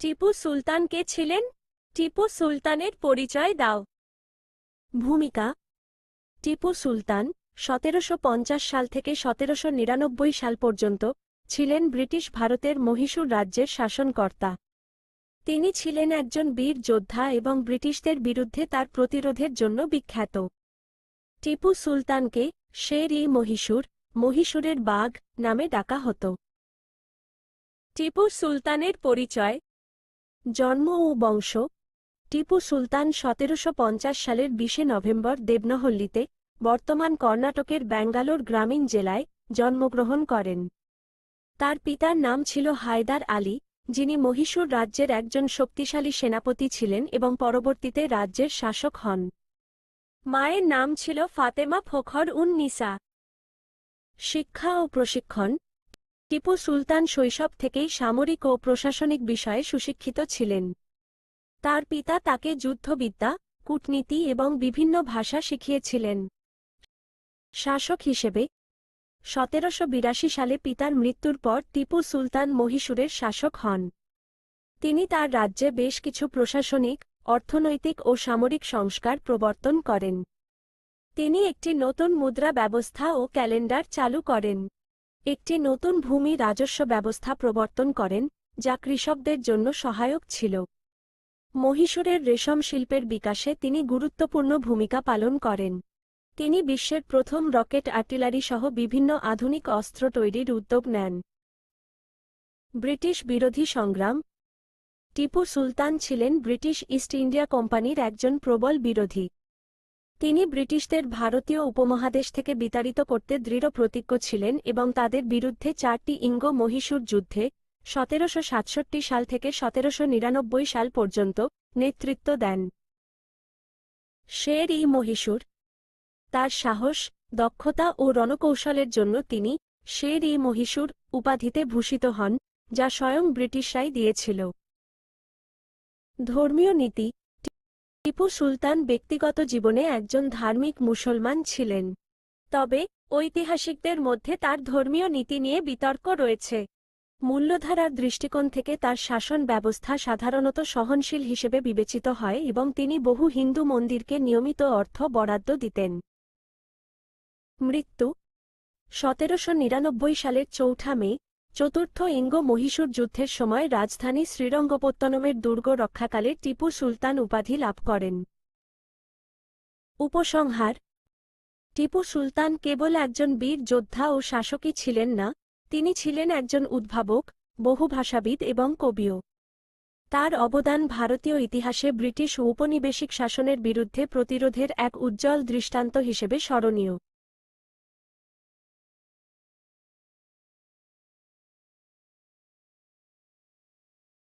টিপু সুলতান কে ছিলেন? টিপু সুলতানের পরিচয় দাও। ভূমিকা। টিপু সুলতান সতেরোশো পঞ্চাশ সাল থেকে সতেরোশো নিরানব্বই সাল পর্যন্ত ছিলেন ব্রিটিশ ভারতের মহীশূর রাজ্যের শাসনকর্তা। তিনি ছিলেন একজন বীর যোদ্ধা এবং ব্রিটিশদের বিরুদ্ধে তার প্রতিরোধের জন্য বিখ্যাত। টিপু সুলতানকে শের ই মহীশূর, মহীশূরের বাঘ নামে ডাকা হতো। টিপু সুলতানের পরিচয় জন্ম ও বংশ, টিপু সুলতান সতেরোশো পঞ্চাশ সালের বিশে নভেম্বর দেবনহল্লিতে বর্তমান কর্ণাটকের ব্যাঙ্গালোর গ্রামীণ জেলায় জন্মগ্রহণ করেন। তার পিতার নাম ছিল হায়দার আলী, যিনি মহীশূর রাজ্যের একজন শক্তিশালী সেনাপতি ছিলেন এবং পরবর্তীতে রাজ্যের শাসক হন। মায়ের নাম ছিল ফাতেমা ফখর উন নিসা শিক্ষা ও প্রশিক্ষণ টিপু সুলতান শৈশব থেকেই সামরিক ও প্রশাসনিক বিষয়ে সুশিক্ষিত ছিলেন। তার পিতা তাকে যুদ্ধবিদ্যা, কূটনীতি এবং বিভিন্ন ভাষা শিখিয়েছিলেন। শাসক হিসেবে সতেরোশো বিরাশি সালে পিতার মৃত্যুর পর টিপু সুলতান মহীশূরের শাসক হন। তিনি তার রাজ্যে বেশ কিছু প্রশাসনিক, অর্থনৈতিক ও সামরিক সংস্কার প্রবর্তন করেন। তিনি একটি নতুন মুদ্রা ব্যবস্থা ও ক্যালেন্ডার চালু করেন। একটি নতুন ভূমি রাজস্ব ব্যবস্থা প্রবর্তন করেন, যা কৃষকদের জন্য সহায়ক ছিল। মহীশূরের রেশম শিল্পের বিকাশে তিনি গুরুত্বপূর্ণ ভূমিকা পালন করেন। তিনি বিশ্বের প্রথম রকেট আর্টিলারি সহ বিভিন্ন আধুনিক অস্ত্র তৈরির উদ্যোগ নেন। ব্রিটিশ বিরোধী সংগ্রাম। টিপু সুলতান ছিলেন ব্রিটিশ ইস্ট ইন্ডিয়া কোম্পানির একজন প্রবল বিরোধী। তিনি ব্রিটিশদের ভারতীয় উপমহাদেশ থেকে বিতাড়িত করতে দৃঢ় প্রতিজ্ঞ ছিলেন এবং তাদের বিরুদ্ধে চারটি ইঙ্গ মহীশূর যুদ্ধে সতেরোশো সাতষট্টি সাল থেকে সতেরোশো নিরানব্বই সাল পর্যন্ত নেতৃত্ব দেন। শের ই মহীশূর। তার সাহস, দক্ষতা ও রণকৌশলের জন্য তিনি শের ই মহীশূর উপাধিতে ভূষিত হন, যা স্বয়ং ব্রিটিশরাই দিয়েছিল। ধর্মীয় নীতি টিপু সুলতান ব্যক্তিগত জীবনে একজন ধার্মিক মুসলমান ছিলেন। তবে, ঐতিহাসিকদের মধ্যে তার ধর্মীয় নীতি নিয়ে বিতর্ক রয়েছে। মূল্যধারার দৃষ্টিকোণ থেকে তার শাসন ব্যবস্থা সাধারণত সহনশীল হিসেবে বিবেচিত হয় এবং তিনি বহু হিন্দু মন্দিরকে নিয়মিত অর্থ বরাদ্দ দিতেন। মৃত্যু সতেরোশো নিরানব্বই সালের চৌঠা মে চতুর্থ ইঙ্গ মহীশূর যুদ্ধের সময় রাজধানী শ্রীরঙ্গপত্তনমের দুর্গ রক্ষাকালে টিপু সুলতান উপাধি লাভ করেন। উপসংহার, টিপু সুলতান কেবল একজন বীর যোদ্ধা ও শাসকই ছিলেন না, তিনি ছিলেন একজন উদ্ভাবক, বহুভাষাবিদ এবং কবিও। তার অবদান ভারতীয় ইতিহাসে ব্রিটিশ ঔপনিবেশিক শাসনের বিরুদ্ধে প্রতিরোধের এক উজ্জ্বল দৃষ্টান্ত হিসেবে স্মরণীয়।